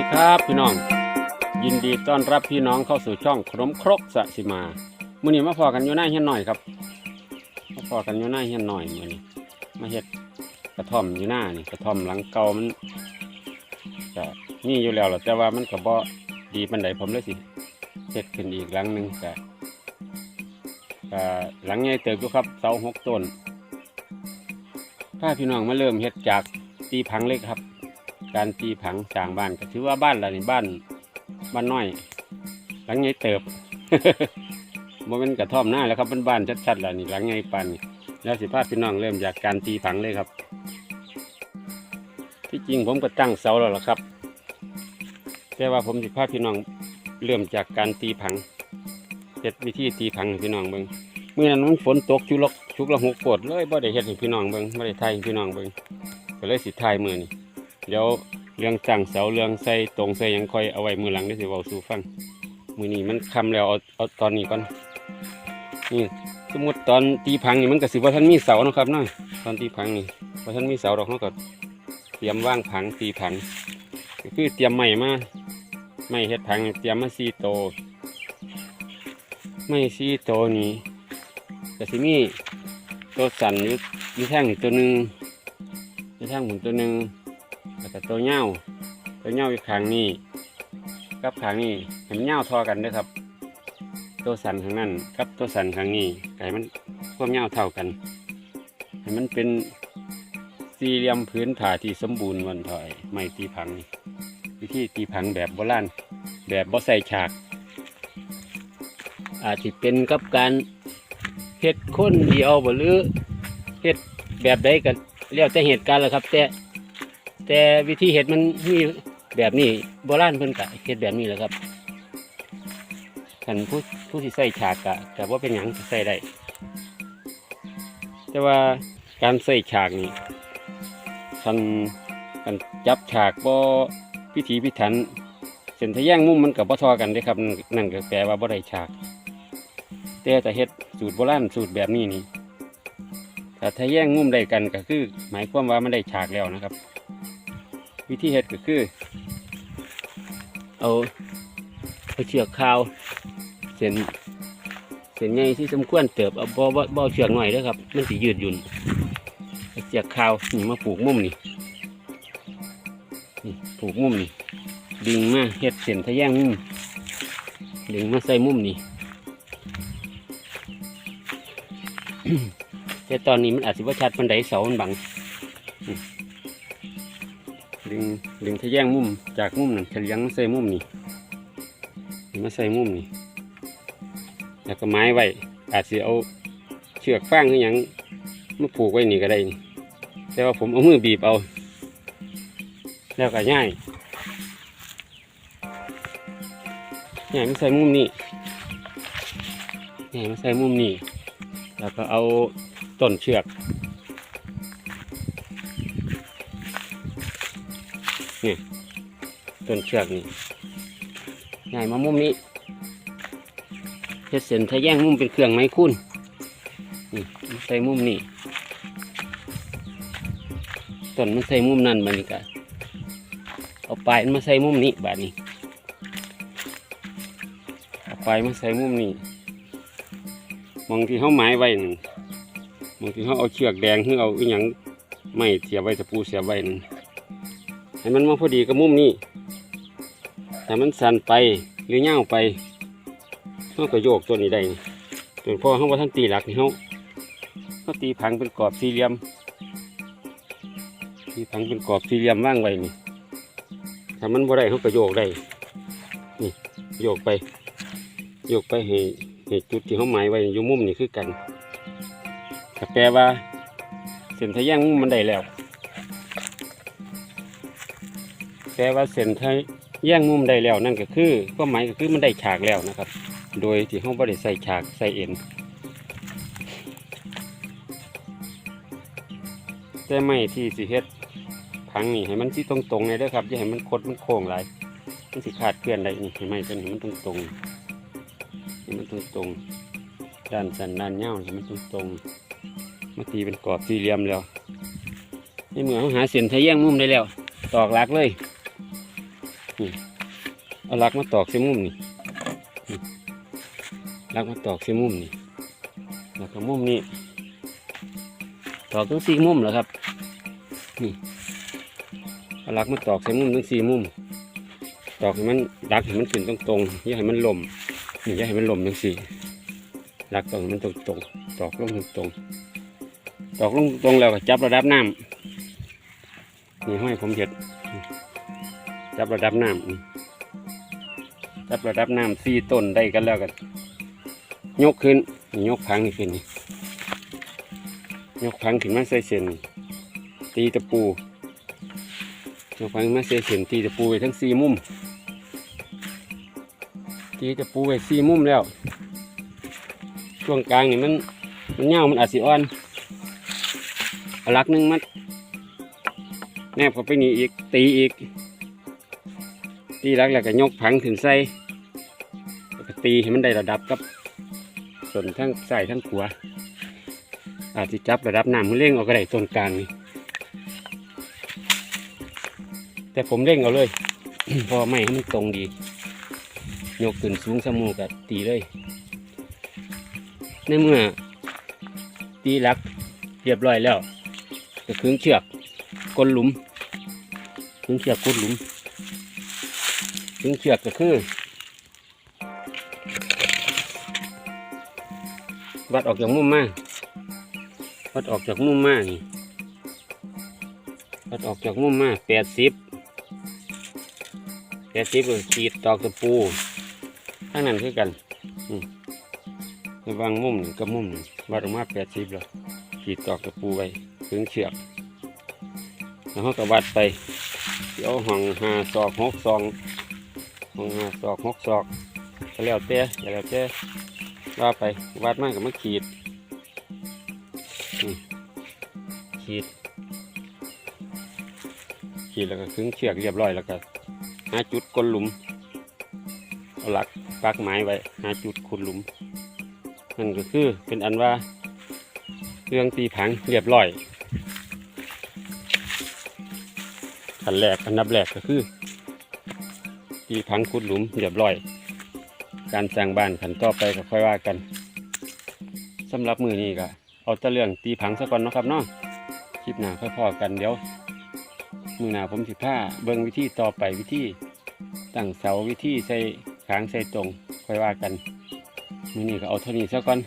ดีครับพี่น้อง ยินดีต้อนรับพี่น้องเข้าสู่ช่องขนมครกสะสิมามื่อนี้มาพอกันอยู่หน้าเฮียนหน่อยครับมาพอกันอยู่หน้าเฮียนหน่อยมื่อนี้มาเฮ็ดกระท่อมอยู่หน้านี่กระท่อมหลังเก่ามันก็นี่อยู่แล้วหละแต่ว่ามันก็บ่ดีปันใดผมเลยสิเฮ็ดขึ้นอีกหลังหนึ่งก็ก็หลังใหญ่เติบอยู่ครับเสาหกต้นถ้าพี่น้องมาเริ่มเฮ็ดจากตีพังเล็กครับ การตีผังสร้างบ้านก็ถือว่าบ้านเรานี่บ้านบ้านน้อย หลังใหญ่เติบโมเป็นกระท่อมหน้าแล้วครับบ้านบ้านๆชัดๆแล้วนี่หลังใหญ่ปานแล้วสิพาพี่น้องเริ่มจากการตีผังเลยครับ ที่จริงผมก็ตั้งเสาแล้วล่ะครับ แต่ว่าผมสิพาพี่น้องเริ่มจากการตีผังเฮ็ดวิธีตีผังพี่น้องเบิ่งเมื่อนั้นมันฝนตกชุกละชุกละหกปวดเลยบ่ได้เฮ็ดให้พี่น้องเบิ่งบ่ได้ถ่ายพี่น้องเบิ่งก็เลยสิถ่ายมือนี้ เดี๋ยวเรื่องจ้างเสาเรื่องใส่ตรงใส่ยังค่อยเอาไว้มือหลังได้สิเว้าสู่ฟังมือนี้มันคำแล้วเอาเอาตอนนี้ก่อนนี่สมมติตอนตีพังนี่มันก็สิว่าท่านมีเสาเนาะครับเนาะตอนตีพังนี่ว่าท่านมีเสาดอกเขาก็เตรียมว่างพังตีพังก็คือเตรียมไม้มาไม้เฮ็ดพังเตรียมมาสี่โต ไม้สี่โตนี่ก็สิมีตัวสั่นอยู่อยู่แท่งอีกตัวหนึ่งอยู่แท่งหมุนตัวหนึ่ง แล้วก็ตัวเง่าตัวเง่าอีกขางนี้กับขางนี้เห็นเง่าทอกันด้อครับ ตัวสันข้างนั้นกับตัวสันข้างนี้ไก่มันความเง่าเท่ากันให้มันเป็นสี่เหลี่ยมพื้นผาที่สมบูรณ์วันถอยไม่ตีพังวิธีตีพังแบบโบราณแบบบ่ใส่ฉาก อาจจะเป็นกับการเฮ็ดคนเดียวบ่หรือเฮ็ดแบบใดกันแล้วแต่เหตุการณ์แหละครับ แต่ แต่วิธีเห็ดมันมีแบบนี้โบราณเพิ่นกะเห็ดแบบนี้แหละครับขันผู้ผู้ที่ใส่ฉากกะแต่ว่าเป็นหยังใส่ได้แต่ว่าการใส่ฉากนี่คันคันจับฉากบ่พิถีพิถันเส้นทะแยงมุมมันกับบ่ทอกันเด้ครับนั่นนั่นก็แปลว่าบ่ได้ฉาก แต่แต่เฮ็ดสูตรโบราณสูตรแบบนี้นี่ถ้าทะแยงมุมได้กันก็คือ หมายความว่ามันได้ฉากแล้วนะครับ วิธีเฮ็ดก็คือ เอาเอาเชือกขาว เส้นเส้นใหญ่ที่สมควรเติบเอาบ่บ่บ่เอาเชือกหน่อยเด้อครับ มันสิยืดหยุ่นเอาเชือกขาวนี่มาผูกมุมนี่นี่ผูกมุมนี่ดึงมาเฮ็ดเส้นทะแยงมุมดึงมาใส่มุมนี่แต่ตอนนี้มันอาจจะว่าชัดปันไดเสามันบัง ดึงดึงทะแยงมุมจากมุมนั่นเฉลียงมาใส่มุมนี่มาใส่มุมนี่แล้วก็ไม้ไว้อาจจะเอาเชือกฟางหรือยังมาผูกไว้นี่ก็ได้นี่แต่ว่าผมเอามือบีบเอา แล้วก็ง่ายง่ายมาใส่มุมนี่ง่ายมาใส่มุมนี่แล้วก็เอาต้นเชือก นี่ต้นเชือกนี่ใหญ่มามุมนี้เฮ็ดเส้นทะแยงมุมเป็นเครื่องไม้คุ้นนี่ใส่มุมนี้ต้นมันใส่มุมนั่นบานี้กะเอาปลายมันมาใส่มุมนี้บาดนี้เอาปลายมาใส่มุมนี้มองที่เขาหมายไว้นั่นมองที่เขาเอาเชือกแดงหรือเอาอหยังไม่เสียบไว้ตะปูเสียบไว้นั่น ให้มันมาพอดีกับมุมนี้ถ้ามันสั่นไปหรือเง่าไปเขาก็โยกตัวนี้ได้จนพอเขาว่าท่านตีหลักนี่เขาเขาตีผังเป็นกรอบสี่เหลี่ยมตีผังเป็นกรอบสี่เหลี่ยมว่างไว้นี่ถ้ามันบ่ได้เขาก็โยกได้นี่โยกไปโยกไปให้ให้จุดที่เขาหมายไว้อยู่มุมนี่คือกันก็แปลว่าเส้นทะแยงมุมมันได้แล้ว แต่ว่าเส้นทางแย่งมุมได้แล้วนั่นก็คือความหมายก็คือมันได้ฉากแล้วนะครับ โดยที่เขาไม่ได้ใส่ฉากใส่เอ็นแต่ไม่ที่สิเฮ็ดพังนี่ให้มันที่ตรงตรงๆเลยด้อครับอย่าให้มันคดมันโค้งหลายมันสิขาดเคลื่อนได้นี่ให้ไม่ตัวนี้มันตรงตรงๆให้มันตรงตรงๆด้านสันด้านเงาให้มันตรงตรงๆมาตีเป็นกรอบสี่เหลี่ยมแล้วในเมื่อเขาหาเส้นทะแย่งมุมได้แล้วตอกลักเลย นี่เอาลักมาตอกเส้นมุมนี่ลักมาตอกเส้นมุมนี่แล้วก็มุมนี้ตอกทั้งสี่มุมเหรอครับ นี่เอาลักมาตอกเส้นมุมทั้งสี่มุม ตอกให้มันรักให้มันขึ้นตรงตรงๆอย่าให้มันหล่มนี่อย่าให้มันหล่มทั้งสี่รักตรงให้มันตรงตรงๆตอกลงตรงตรงๆตอกลงตรงแล้วก็จับระดับน้ำนี่ห้อยผมเห็ด จับระดับน้ำจับระดับน้ำสี่ต้นได้กันแล้วกันยกขึ้นยกพังนี่ขึ้นนี่ยกพังขึ้นมาใส่เส้นตีตะปูยกพังมาใส่เส้นตีตะปูไว้ทั้งสี่มุมตีตะปูไว้สี่มุมแล้ว ช่วงกลางนี่มันมันเงามันอาจสิอ่อนอาหลักหนึ่งมัดแนบเข้าไปนี่อีกตีอีก ตีรักแล้วก็ยกผังขึ้นใส่ตีให้มันได้ระดับกับส่วนทั้งใส่ทั้งขัว อาจจะจับระดับน้ำมันเร่งเอาก็ไดต้นกลางนี่แต่ผมเร่งเอาเลย พอไม่ให้มันตรงดี ยกขึ้นสูงสมูกับตีเลย ในเมื่อตีรักเรียบร้อยแล้วก็ขึงเชือกกลหลุมขึงเชือกกดหลุม ถึงเชือกก็คือวัดออกจากมุมมาวัดออกจากมุมมานี่วัดออกจากมุมมาแปดสิบแปดสิบก็ขีดตอกตะปูทั้งนั้นคือกันระวางมุมหนึ่งกับมุมหนึ่งวัดออกมาแปดสิบแล้วขีดตอกตะปูไว้ถึงเชือกแล้วเขาก็วัดไปเดี๋ยวห้องหาศอกหกซอง หกห้าศอกหกศอกก็แล้วแต่อย่าแล้วแต่ว่าไปวาดมากกับมาขีดขีด ขีดแล้วก็ขึงเชือกเรียบร้อยแล้วก็หาจุดกลหลุมเอาหลักปักไม้ไว้หาจุดขุดหลุมนั่นก็คือเป็นอันว่าเครื่องตีผังเรียบร้อยขั้นแรกอันดับแรกก็คือ ตีพังขุดหลุมเรียบร้อย การสร้างบ้านขันต่อไปก็ค่อยว่ากันสำหรับมือนี้ก็เอาแตะเรื่องตีพังซะก่อนนะครับเนาะคลิปหน้าค่อยพอกันเดี๋ยวมือหน้าผมสิผ้าเบิ่งวิธีต่อไปวิธีตั้งเสาวิธีใส่ขางใส่ตรงค่อยว่ากันมือนี้ก็เอาเท่านี้ซะก่อน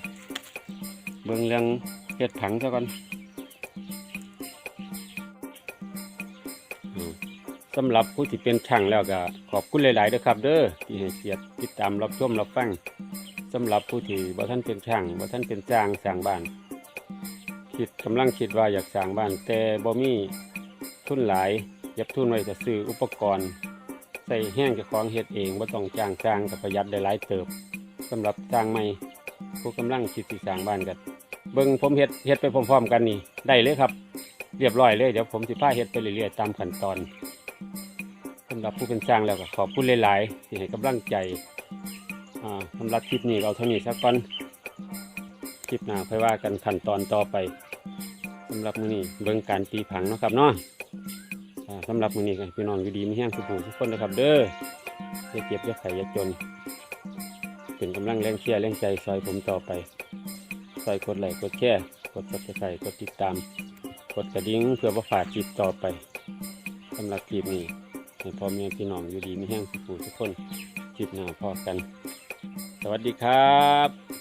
เบิ่งเรื่องเฮ็ดผังซะก่อน สำหรับผู้ที่เป็นช่างแล้วก็ขอบคุณหลายๆด้อครับ เด้อที่ให้เกียรติติดตามรับชมรับฟังสำหรับผู้ที่บ่ท่านเป็นช่างบ่ท่านเป็นจ้างสร้างบ้าน คิดกำลังคิดว่าอยากสร้างบ้าน แต่บ่มีทุนหลายยับทุนไว้จะซื้ออุปกรณ์ ใส่แห้งจะของเฮ็ดเองบ่ต้องจ้างสร้างก็ประหยัดได้หลายเติบสำหรับสร้างใหม่ผู้กำลังคิดสิสร้างบ้านกันเบิ่งผมเฮ็ดเฮ็ดไปพร้อมๆกันนี่ได้เลยครับ เรียบร้อยเลยเดี๋ยวผมสิพาเฮ็ดไปเรื่อยๆตามขั้นตอน หรับผู้เป็นจ้างแล้วก็ขอบคุณหลายๆที่ให้กำลังใจสำหรับคลิปนี้เราเท่านี้สักก่อนคลิปหน้าค่อยว่ากันขั้นตอนต่อไปสำหรับมือนี้เบิ่งการตีผังเนาะครับเนาะอ่าสำหรับมือนี้ก็พี่น้องอยู่ดีไมีแห้งสุขทุกคนนะครับ เด้ออย่าเจ็บอย่าไข้อย่าจนเป็นกำลังแรงเชียร์แรงใจซอยผมต่อไปซอยกดไลค์กดแชร์กดซับสไครต์กดติดตาม กดกระดิ่งเพื่อประฝากคลิปต่อไปสำหรับคลิปนี้ ให้พ่อแม่พี่น้องอยู่ดีไม่แห้งสุขทุกคนคลิปหน้าพอกัน สวัสดีครับ